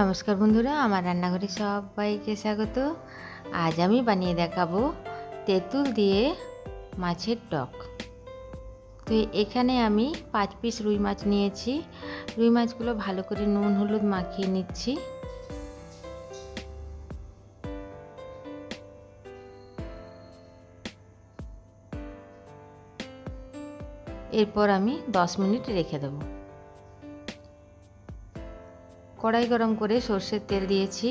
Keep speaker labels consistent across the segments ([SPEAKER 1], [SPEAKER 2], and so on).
[SPEAKER 1] নমস্কার বন্ধুরা, আমার রান্নাঘরে সবাইকে স্বাগত। আজ আমি বানিয়ে দেখাবো তেঁতুল দিয়ে মাছের টক। তো এখানে আমি পাঁচ পিস রুই মাছ নিয়েছি। রুই মাছগুলো ভালো করে নুন, হলুদ মাখিয়ে নিচ্ছি। এরপর আমি দশ মিনিট রেখে দেবো। কড়াই গরম করে সর্ষের তেল দিয়েছি।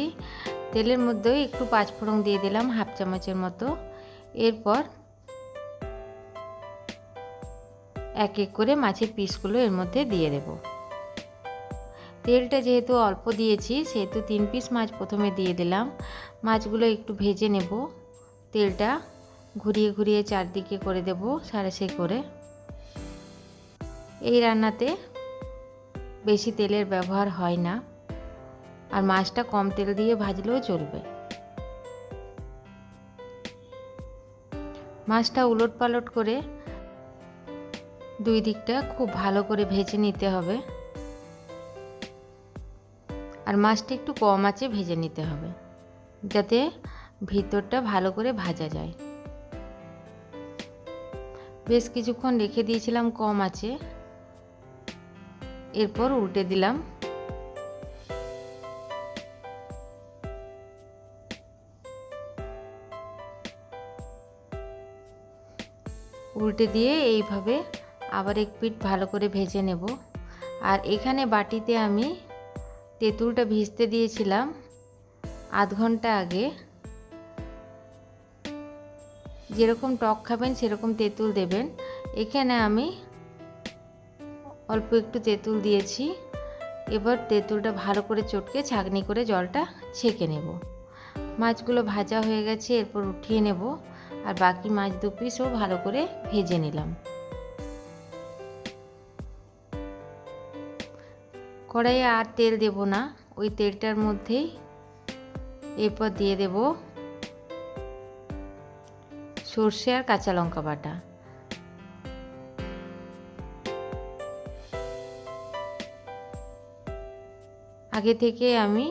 [SPEAKER 1] তেলের মধ্যেও একটু পাঁচফোড়ন দিয়ে দিলাম, হাফ চামচের মতো। এরপর এক এক করে মাছের পিসগুলো এর মধ্যে দিয়ে দেব। তেলটা যেহেতু অল্প দিয়েছি, সেহেতু তিন পিস মাছ প্রথমে দিয়ে দিলাম। মাছগুলো একটু ভেজে নেব। তেলটা ঘুরিয়ে ঘুরিয়ে চারদিকে করে দেব সারাসে করে। এই রান্নাতে বেশি তেলের ব্যবহার হয় না। আর মাছটা কম তেল দিয়ে ভাজলেও চলবে। মাছটা উলট পালট করে দুই দিকটা খুব ভালো করে ভেজে নিতে হবে। আর মাছটা একটু কম আছে ভেজে নিতে হবে, যাতে ভিতরটা ভালো করে ভাজা যায়। বেশ কিছুক্ষণ রেখে দিয়েছিলাম কম আছে এরপর উল্টে দিলাম উল্টে দিয়ে এইভাবে আবার এক পিঠ ভালো করে ভেজে নেব। আর এখানে বাটিতে আমি তেঁতুলটা ভিজতে দিয়েছিলাম আধ ঘণ্টা আগে। যেরকম টক খাবেন সেরকম তেঁতুল দেবেন। এখানে আমি অল্প একটু তেঁতুল দিয়েছি। এবার তেঁতুলটা ভালো করে চটকে ছাঁকনি করে জলটা ছেঁকে নেব। মাছগুলো ভাজা হয়ে গেছে, এরপর উঠিয়ে নেব। আর বাকি মাছ দু পিসও ভালো করে ভেজে নিলাম। কড়াইয়ে আর তেল দেব না, ওই তেলটার মধ্যেই এরপর দিয়ে দেব সর্ষে আর কাঁচা লঙ্কা বাটা। আগে থেকে আমি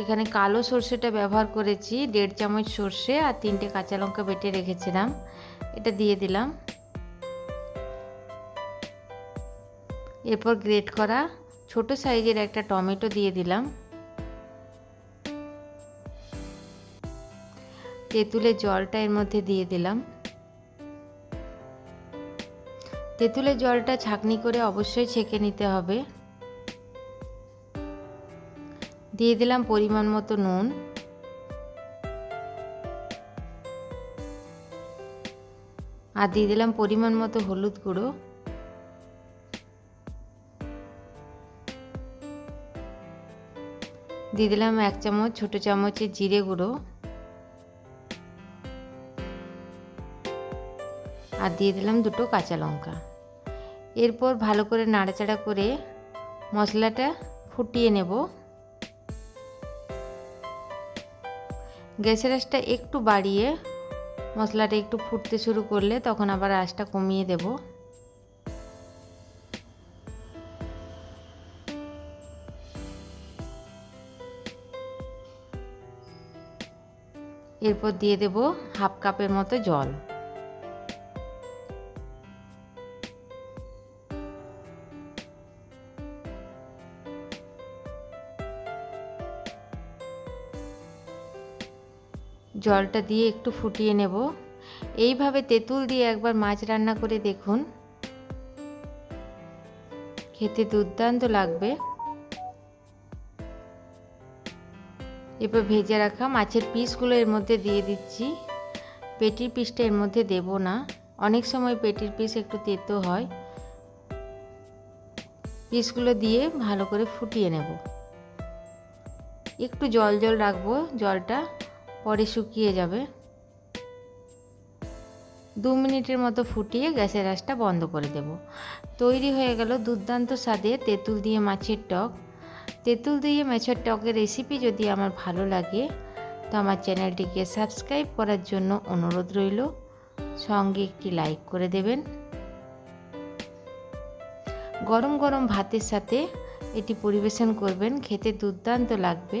[SPEAKER 1] এখানে কালো সর্ষেটা ব্যবহার করেছি, দেড় চামচ সর্ষে আর তিনটে কাঁচা লঙ্কা বেটে রেখেছিলাম। এটা দিয়ে দিলাম। এরপর গ্রেট করা ছোট সাইজের একটা টমেটো দিয়ে দিলাম। তেঁতুলের জলটা এর মধ্যে দিয়ে দিলাম। তেঁতুলের জলটা ছাকনি করে অবশ্যই ছেঁকে নিতে হবে। দিয়ে দিলাম পরিমাণ মতো নুন। আর দিয়ে দিলাম পরিমাণ মতো হলুদ গুঁড়ো। দিয়ে দিলাম এক চামচ, ছোট চামচের জিরে গুঁড়ো। আর দিয়ে দিলাম দুটো কাঁচা লঙ্কা। এরপর ভালো করে নাড়াচাড়া করে মশলাটা ফুটিয়ে নেব। গ্যাসের আঁচটা একটু বাড়িয়ে মশলাটা একটু ফুটতে শুরু করলে তখন আবার আঁচটা কমিয়ে দেব। এরপর দিয়ে দেব হাফ কাপের মতো জল। জলটা দিয়ে একটু ফুটিয়ে নেব। এইভাবে তেঁতুল দিয়ে একবার মাছ রান্না করে দেখুন। খেতে দুর্দান্ত লাগবে। এরপর ভেজে রাখা মাছের পিসগুলো এর মধ্যে দিয়ে দিচ্ছি। পেটির পিসটা এর মধ্যে দেব না। অনেক সময় পেটির পিস একটু তেতো হয়। পিসগুলো দিয়ে ভালো করে ফুটিয়ে নেব। একটু জল জল রাখব জলটা। পরে শুকিয়ে যাবে। দু মিনিটের মতো ফুটিয়ে গ্যাসের আঁচটা বন্ধ করে দেব। তৈরি হয়ে গেল দুর্দান্ত স্বাদে তেঁতুল দিয়ে মাছের টক। তেঁতুল দিয়ে মাছের টকের রেসিপি যদি আমার ভালো লাগে, তো আমার চ্যানেলটিকে সাবস্ক্রাইব করার জন্য অনুরোধ রইল। সঙ্গে একটি লাইক করে দেবেন। গরম গরম ভাতের সাথে এটি পরিবেশন করবেন। খেতে দুর্দান্ত লাগবে।